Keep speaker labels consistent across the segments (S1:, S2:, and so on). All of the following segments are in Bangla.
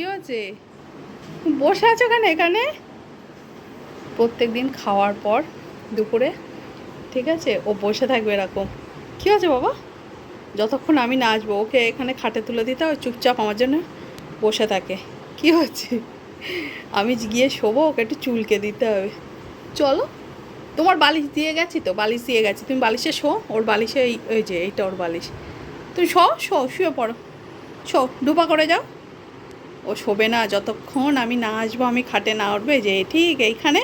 S1: কি হয়েছে? বসে আছো কেন এখানে? প্রত্যেক দিন খাওয়ার পর দুপুরে, ঠিক আছে? ও বসে থাকবে এরকম। কি হয়েছে বাবা? যতক্ষণ আমি না আসব, ওকে এখানে খাটে তুলে দিতে হয়, চুপচাপ আমার জন্য বসে থাকে। কি হচ্ছে আমি গিয়ে শোবো, ওকে একটু চুলকে দিতে হবে। চলো। তোমার বালিশ দিয়ে গেছি তো, বালিশ দিয়ে গেছি। তুমি বালিশে শো, ওর বালিশে এই যে, এইটা ওর বালিশ। তুমি শো শো, শুয়ে পড়ো। শো, ডুবা করে যাও। ও শোবে না, যতক্ষণ আমি না আসব, আমি খাটে না উঠবে, যে ঠিক এইখানে।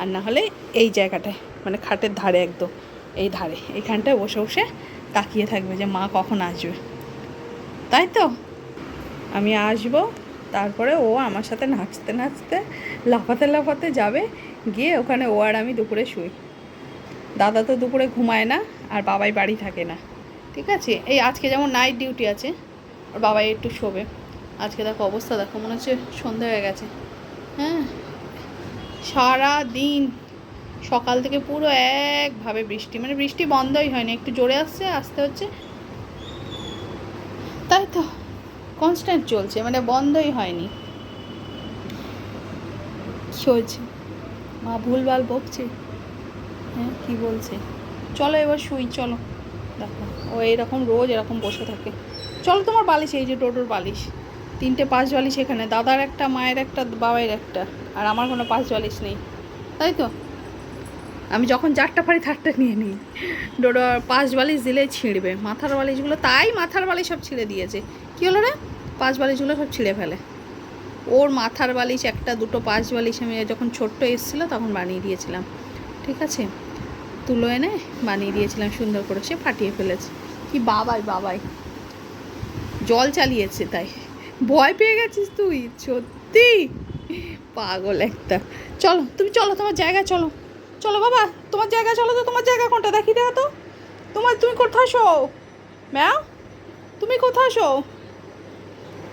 S1: আর না হলে এই জায়গাটায় মানে খাটের ধারে একদম, এই ধারে, এইখানটায় বসে বসে তাকিয়ে থাকবে যে মা কখন আসবে। তাই তো? আমি আসব, তারপরে ও আমার সাথে নাচতে নাচতে, লাফাতে লাফাতে যাবে, গিয়ে ওখানে ও আর আমি দুপুরে শুই। দাদা তো দুপুরে ঘুমায় না, আর বাবাই বাড়ি থাকে না। ঠিক আছে? এই আজকে যেমন নাইট ডিউটি আছে আর বাবাই একটু শোবে। আজকে দেখো অবস্থা দেখো, মনে হচ্ছে সন্ধে হয়ে গেছে। হ্যাঁ সারা দিন সকাল থেকে পুরো একভাবে বৃষ্টি মানে বৃষ্টি বন্ধই হয়নি, একটু জোরে আসছে, আসতে হচ্ছে। তাই তো কনস্ট্যান্ট চলছে মানে বন্ধই হয়নি। কী হয়েছে? মা ভুলভাল বকছে? হ্যাঁ কী বলছে? চলো এবার শুই, চলো। দেখো, ও এরকম রোজ এরকম বসে থাকে। চলো তোমার বালিশ, এই যে টোটোর বালিশ। তিনটে পাঁচ বালিশ এখানে, দাদার একটা, মায়ের একটা, বাবাইয়ের একটা, আর আমার কোনো পাঁচ বালিশ নেই। তাই তো? আমি যখন চারটা পারি থারটা নিয়ে নিই। ডোডো পাঁচ বালিশ দিলেই ছিঁড়বে। মাথার বালিশগুলো তাই মাথার বালিশ সব ছিঁড়ে দিয়েছে। কী হলো রে? পাঁচ বালিশগুলো সব ছিঁড়ে ফেলে। ওর মাথার বালিশ একটা, দুটো পাঁচ বালিশ আমি যখন ছোট্ট এসেছিল তখন বানিয়ে দিয়েছিলাম। ঠিক আছে? তুলো এনে বানিয়ে দিয়েছিলাম সুন্দর করে, সে ফাটিয়ে ফেলেছে। কি বাবাই বাবাই। জল চালিয়েছে তাই। ভয় পেয়ে গেছিস তুই? সত্যি? পাগল একটা। চলো, তুমি চলো, তোমার জায়গা চলো। চলো বাবা, তোমার জায়গা চলো তো, তোমার জায়গা কোনটা? দেখি দেওয়া তো। তোমার, তুমি কোথায় শো? ম্যাও, তুমি কোথায় শো?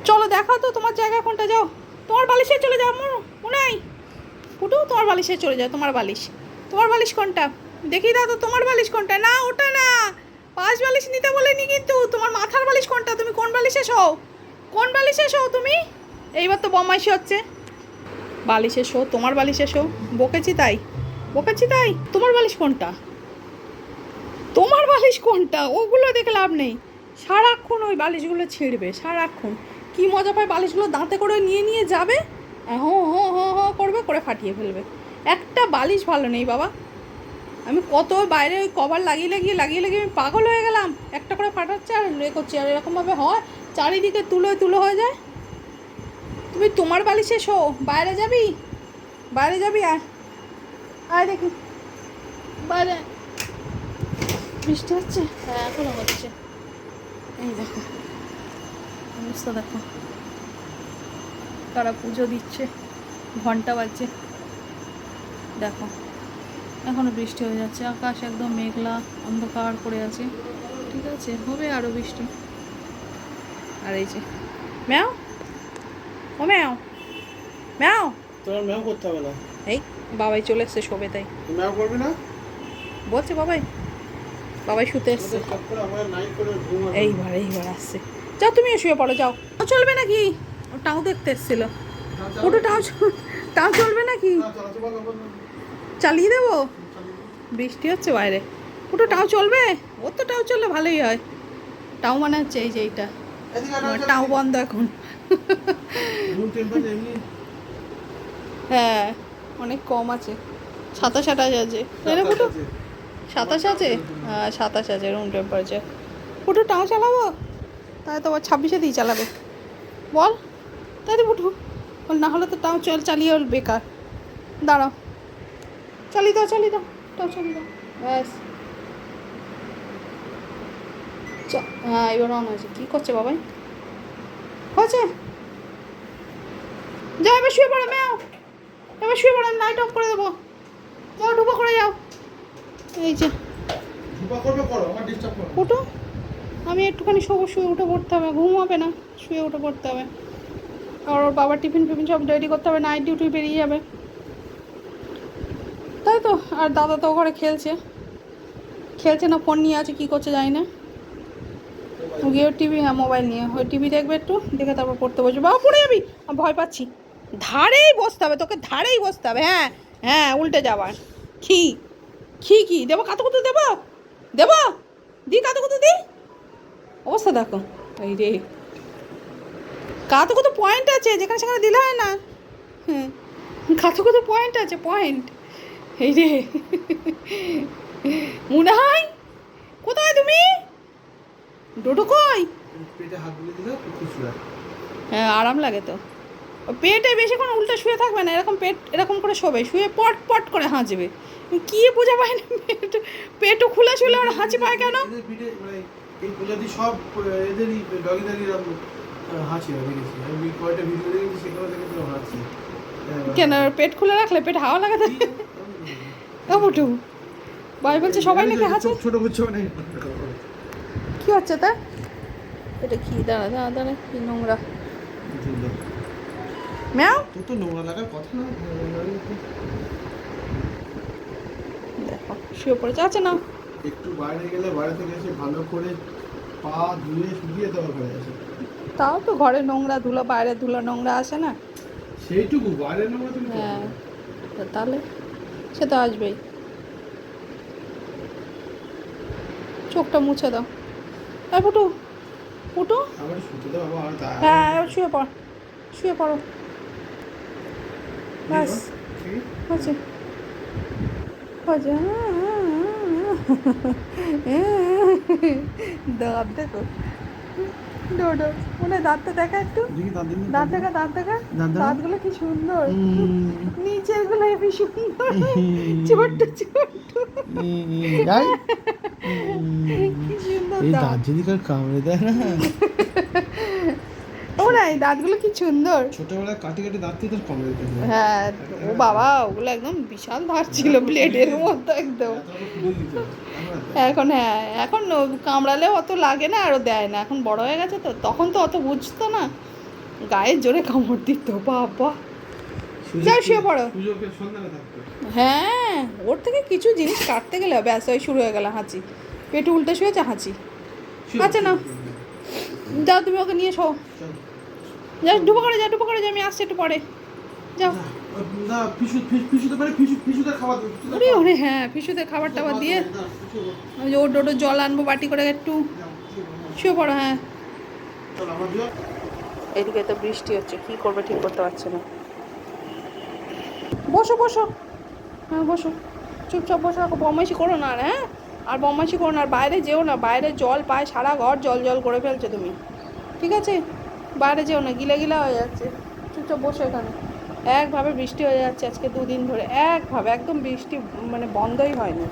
S1: চলো দেখাও তো, তোমার জায়গা কোনটা? যাও। তোমার বালিশে চলে যাও, মনে মনে পুটু তোমার বালিশে চলে যাও, তোমার বালিশ। তোমার বালিশ কোনটা? দেখি দাও তো, তোমার বালিশ কোনটা? না, ওটা না। পাঁচ বালিশ নিতে বলেনি কিন্তু, তোমার মাথার বালিশ কোনটা? তুমি কোন বালিশে শো? কোন বালিশে শো তুমি? এইবার তো বমাইশি হচ্ছে বালিশে শো, তোমার বালিশে শো। বকেছি তাই। বকেছি তাই? তোমার বালিশ কোনটা? তোমার বালিশ কোনটা? ওগুলো দেখে লাভ নেই। সারাক্ষণ ওই বালিশগুলো ছিঁড়বে, সারাক্ষণ। কি মজা পায় বালিশগুলো দাঁতে করে নিয়ে নিয়ে যাবে? হো হো হো হো করবে, করে ফাটিয়ে ফেলবে। একটা বালিশ ভালো নেই বাবা। আমি কত বাইরে ওই কভার লাগিয়ে লাগিয়ে লাগিয়ে লাগিয়ে আমি পাগল হয়ে গেলাম। একটা করে ফাটাচ্ছে আর এ করছি, আর এরকমভাবে হয়? চারিদিকে তুলো তুলো হয়ে যায়? তুমি তোমার বালিশে শো বাইরে যাবি? বাইরে যাবি আর? আয় দেখি। বাইরে। বৃষ্টি হচ্ছে? হ্যাঁ এখনও হচ্ছে। এই দেখো। অবস্থা দেখো। তারা পুজো দিচ্ছে ঘণ্টা বাজছে। দেখো এখনও বৃষ্টি হয়ে যাচ্ছে। আকাশ একদম মেঘলা অন্ধকার করে আছে। ঠিক আছে হবে আরও বৃষ্টি। আর এই যে ম্যাও? ও ম্যাও? ম্যাও?
S2: তোমার ম্যাও করতে হবে না।
S1: এই বাবাই চলে এসছে শোবে তাই।
S2: ম্যাও করবি না?
S1: বলছে বাবাই। বাবাই শুতে এসছে। এইবার এইবার আসছে। যাও তুমিও শুয়ে পড়ো যাও। ও চলবে নাকি? ও টাও দেখতে এসেছিল। ওটা টাও টাও চলবে নাকি। চালিয়ে দেবো? বৃষ্টি হচ্ছে বাইরে। ওটা টাও চলবে? ওর তো টাও চললে ভালোই হয়। টাও মানে হচ্ছে এই যে এইটা। টাও বন্ধ এখন। হ্যাঁ অনেক কম আছে। সাতাশ আঠাশ আছে। তাই না ফুটো। সাতাশ আছে? হ্যাঁ সাতাশ আছে রুম টেম্পারেচার ফুটো টাও চালাবো? তাই তো আবার ছাব্বিশে দিয়ে চালাবে। বল তাই তো ফুটু বল না হলে তো টাও চল চালিয়ে বেকার। দাঁড়াও। চালিয়ে দাও চালিয়ে দাও। টাও চালিয়ে দাও। ব্যাস। চ- হ্যাঁ এবার অন হয়েছে কী করছে বাবাই হয়েছে যাও এবার শুয়ে পড়ো ম্যাও এবার শুয়ে পড়ো লাইট অফ করে দেবো যাও ঢুকো করে যাও এই যে। উঠো আমি একটুখানি শোবো শুয়ে উঠে পড়তে হবে ঘুম হবে না শুয়ে উঠে পড়তে হবে আর ওর বাবার টিফিন ফিফিন সব রেডি করতে হবে নাইট ডিউটি বেরিয়ে যাবে তাই তো আর দাদা তো ঘরে খেলছে খেলছে না ফোন নিয়ে আছে কী করছে জানি না গিয়ে টিভি হ্যাঁ মোবাইল নিয়ে। ওই টিভি দেখবে একটু, দেখে তারপর পড়তে বসবে। বাবা, পড়ে যাবি? ভয় পাচ্ছি। ধারেই বসতে হবে, তোকে ধারেই বসতে হবে হ্যাঁ হ্যাঁ উল্টে যাবার খি খি কি? দেবো কাতো কুতো দেবো? দেবো? দি কাতো কুতো দি। অবস্থা দেখো। এই রে। কাতো কত পয়েন্ট আছে, যেখানে সেখানে দিলে হয় না। হ্যাঁ কাতো কত পয়েন্ট আছে পয়েন্ট এই রে। মনে হয়? কোথায় তুমি? ডোডো কই?
S2: পেটে হাত দিলে একটু
S1: হ্যাঁ আরাম লাগে তো। পেটে বেশিক্ষণ উল্টো শুয়ে থাকবে না এরকম পেট এরকম করে শোবে শুয়ে পট পট করে হাঁচবে। কি বোঝা পায় না পেট পেটও খুলে শুলে আর হাঁচি পায় কেন?
S2: মানে এই প্রজাতি সব এদেরই ডগি হয় দেখেছি। আমি কয়েকটা ভিডিও দেখেছি সেখানে দেখে তো হ্যাঁ,
S1: কেন পেট খুলে রাখলে পেট হাওয়া লাগাতে বুটু। ভাই বলছে সবাই নাকি হাঁচে?
S2: ছোট করছে মানে
S1: কি হচ্ছে তা? এটা কি? দাঁড়া দাঁড়া দাঁড়া কি নোংরা? ম্যাও?
S2: তোর তো নোংরা লাগার কথা না।
S1: দেখো শুয়ে পড়েছে। আচ্ছা না
S2: একটু বাইরে গেলে বাইরে থেকে এসে ভালো করে পা ধুয়ে শুকিয়ে দেওয়া হয়ে আসে
S1: তাও তো ঘরে নোংরা ধুলো বাইরে ধুলো নোংরা আসে না।
S2: সেইটুকু বাইরে নোংরা তুমি
S1: হ্যাঁ তাহলে সে তো আসবেই। চোখটা মুছে দাও। এই ফুটু ফুটু। হ্যাঁ শুয়ে পড় শুয়ে পড়ো। ব্যাস
S2: ঠিক
S1: হয়েছে হয়েছে দাঁত দেখো ডোডো মনে দাঁতটা দেখা একটু?
S2: দাঁত
S1: দেখা দাঁত দেখা। দাঁতগুলো কি সুন্দর। নিচেরগুলো হেবি সুন্দর। ছোট্ট ছোট্ট। কি
S2: এই
S1: দাঁত
S2: যদি কার কামড়ে দেয় না?
S1: ও না এই দাঁতগুলো কি সুন্দর।
S2: ছোটবেলায় কাটি কাটি দাঁত দিয়ে তোর কামড়ে দিতে। হ্যাঁ
S1: ও বাবা ওগুলো একদম বিশাল ধার ছিল ব্লেডের মতো একদম।
S2: হয়। এখন
S1: হ্যাঁ এখন কামড়ালে অত লাগে না আরও দেয় না। এখন বড় হয়ে গেছে তো তখন তো অত বুঝতো না। গায়ের জোরে কামড় দিত বাবা। যাও শুয়ে পড়ো। হ্যাঁ ওর থেকে কিছু জিনিস কাটতে গেলে ব্যাস ওই শুরু হয়ে গেল হাঁচি। পেটে উল্টে শুয়েছে হাঁচি। আচ্ছা না। যাও তুমি ওকে নিয়ে শো।
S2: চল।
S1: যাও ডুবো করে যাও ডুবো করে যাও আমি আসছি একটু পরে। যাও। ওরে ওরে হ্যাঁ পিসুতে খাবার টাবার দিয়ে
S2: দাও,
S1: ওই যে ওর ডোটো জল আনব বাটি করে একটু। শুয়ে পড়ো হ্যাঁ।
S2: চল, আমার দিও।
S1: এদিকে তো বৃষ্টি হচ্ছে কি করবে ঠিক করতে পারছে না। বসো বসো। হ্যাঁ বসো। চুপচাপ বসো রাখো বমাইশি করো না আর হ্যাঁ? আর বমাইশি করো না, আর বাইরে যেও না, বাইরে জল পায়, সারা ঘর জল জল করে ফেলছো তুমি। ঠিক আছে? বাইরে যেও না, গিলা গিলা হয়ে যাচ্ছে। চুপচাপ বসো এখানে। একভাবে বৃষ্টি হয়ে যাচ্ছে আজকে দুদিন ধরে, একভাবে, একদম বৃষ্টি মানে বন্ধই হয়নি।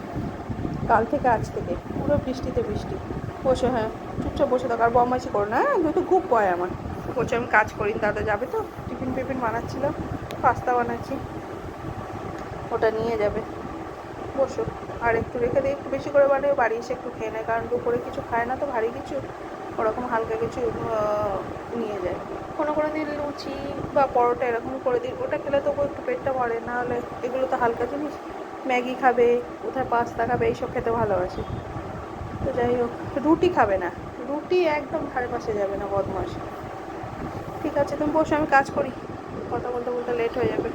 S1: কাল থেকে আজ থেকে, পুরো বৃষ্টিতে বৃষ্টি। বসে হ্যাঁ চুপচাপ বসে থাকো, আর বদমাইশি করো না হ্যাঁ দুটো খুব ভয় আমার। বলছে আমি কাজ করি, দাদা যাবে তো, টিফিন টিফিন বানাচ্ছিলাম পাস্তা বানাচ্ছি। ওটা নিয়ে যাবে। বসো। আর একটু রেখে দিয়ে একটু বেশি করে বানিয়ে বাড়ি এসে একটু খেয়ে নেয় কারণ দুপুরে কিছু খায় না তো, ভারী কিছু। ওরকম হালকা কিছু নিয়ে যায়। কোনো কোনো দিন লুচি বা পরোটা এরকম করে দিই। ওটা খেলে তবু একটু পেটটা ভরে। না হলে এগুলো তো হালকা জিনিস। ম্যাগি খাবে, কোথায় পাস্তা খাবে, এইসব খেতে ভালোবাসে। তো যাই হোক, রুটি খাবে না। রুটি একদম ধারে পাশে যাবে না বদমাস ঠিক আছে, তুমি বসে, আমি কাজ করি। কথা বলতে বলতে লেট হয়ে যাবে।